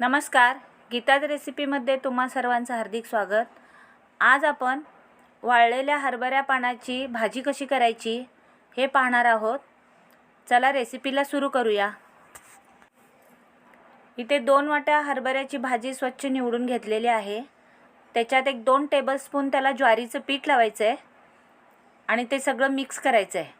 नमस्कार. गीताज रेसिपीमध्ये तुम्हा सर्वांचं हार्दिक स्वागत. आज आपण वाळलेल्या हरभऱ्या पानाची भाजी कशी करायची हे पाहणार आहोत. चला रेसिपीला सुरू करूया. इथे दोन वाट्या हरभऱ्याची भाजी स्वच्छ निवडून घेतलेली आहे. त्याच्यात एक दोन टेबलस्पून त्याला ज्वारीचं पीठ लावायचं आहे आणि ते सगळं मिक्स करायचं आहे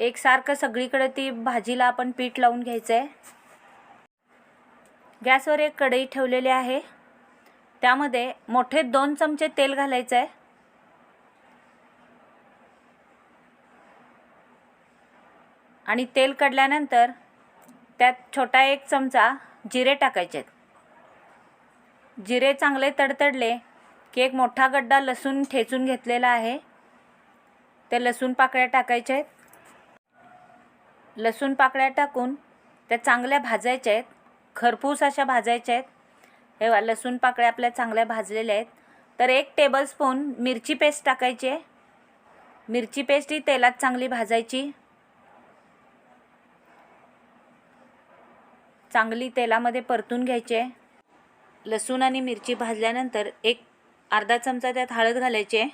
एकसारखं सगळीकडे ती भाजीला आपण पीठ लावून घ्यायचं आहे गॅसवर एक कढई ठेवलेली आहे. त्यामध्ये मोठे दोन चमचे तेल घालायचं आहे आणि तेल कढल्यानंतर त्यात छोटा एक चमचा जिरे टाकायचे आहेत जिरे चांगले तडतडले की एक मोठा गड्डा लसूण ठेचून घेतलेला आहे. ते लसूण पाकळ्या टाकायच्या आहेत लसूण पाकळ्या टाकून त्या चांगल्या भाजायच्या आहेत. खरपूस अशा भाजायच्या आहेत. हे लसूण पाकळ्या आपल्या चांगल्या भाजलेल्या आहेत. तर एक टेबलस्पून मिरची पेस्ट टाकायची आहे. मिरची पेस्ट ही तेलात चांगली भाजायची. चांगली तेलामध्ये परतून घ्यायची आहे. लसूण आणि मिरची भाजल्यानंतर एक अर्धा चमचा त्यात हळद घालायची आहे.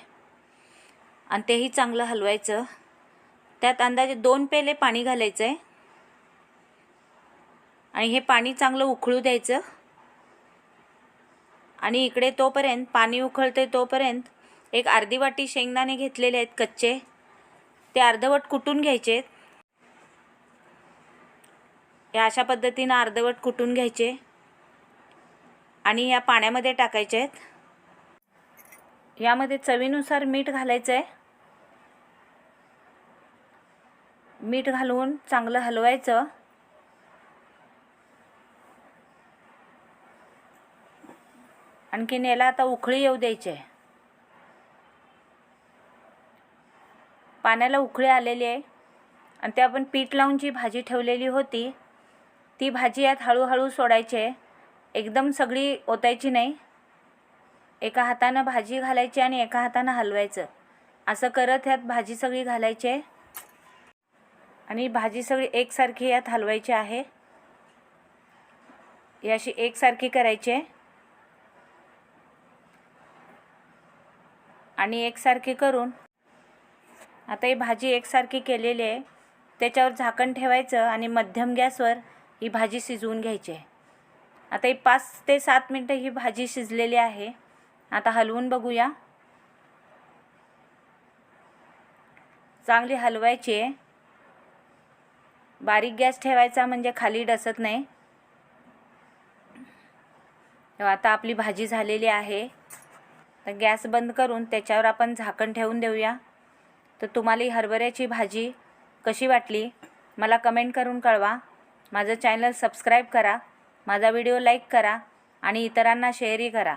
आणि तेही चांगलं हलवायचं. त्यात अंदाजे दोन पेले पाणी घालायचं आहे आणि हे पाणी चांगलं उकळू द्यायचं. आणि इकडे तोपर्यंत पाणी उकळते तोपर्यंत एक अर्धी वाटी शेंगदाणे घेतलेले आहेत कच्चे. ते अर्धवट कुटून घ्यायचे या अशा पद्धतीनं अर्धवट कुटून घ्यायचे. आणि या पाण्यामध्ये टाकायचे आहेत. यामध्ये चवीनुसार मीठ घालायचं आहे मीठ घालून चांगलं हलवायचं. आणखीन याला आता उकळी येऊ द्यायची. आहे पाण्याला उकळी आलेली आहे. आणि ते आपण पीठ लावून जी भाजी ठेवलेली होती ती भाजी यात हळूहळू सोडायची. आहे एकदम सगळी ओतायची नाही. एका हातानं भाजी घालायची आणि एका हातानं हलवायचं. असं करत ह्यात भाजी सगळी घालायची. आहे आणि भाजी सगळी एकसारखी यात हलवायची आहे. ही अशी एकसारखी करायची आहे. आणि एकसारखी करून आता ही भाजी एकसारखी केलेली आहे. त्याच्यावर झाकण ठेवायचं आणि मध्यम गॅसवर ही भाजी शिजवून घ्यायची आहे. आता ही पाच ते सात मिनटं ही भाजी शिजलेली आहे. आता हलवून बघूया. चांगली हलवायची आहे. बारीक गॅस ठेवायचा म्हणजे खाली डसत नाही. आता आपली भाजी झालेली आहे. तर गॅस बंद करून त्याच्यावर आपण झाकण ठेवून देऊया. तर तुम्हाला ही हरभऱ्याची भाजी कशी वाटली? मला कमेंट करून कळवा. माझं चॅनल सबस्क्राईब करा. माझा व्हिडिओ लाईक करा आणि इतरांना शेअरही करा.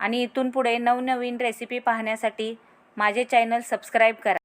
आणि इथून पुढे नवनवीन रेसिपी पाहण्यासाठी माझे चॅनल सबस्क्राईब करा.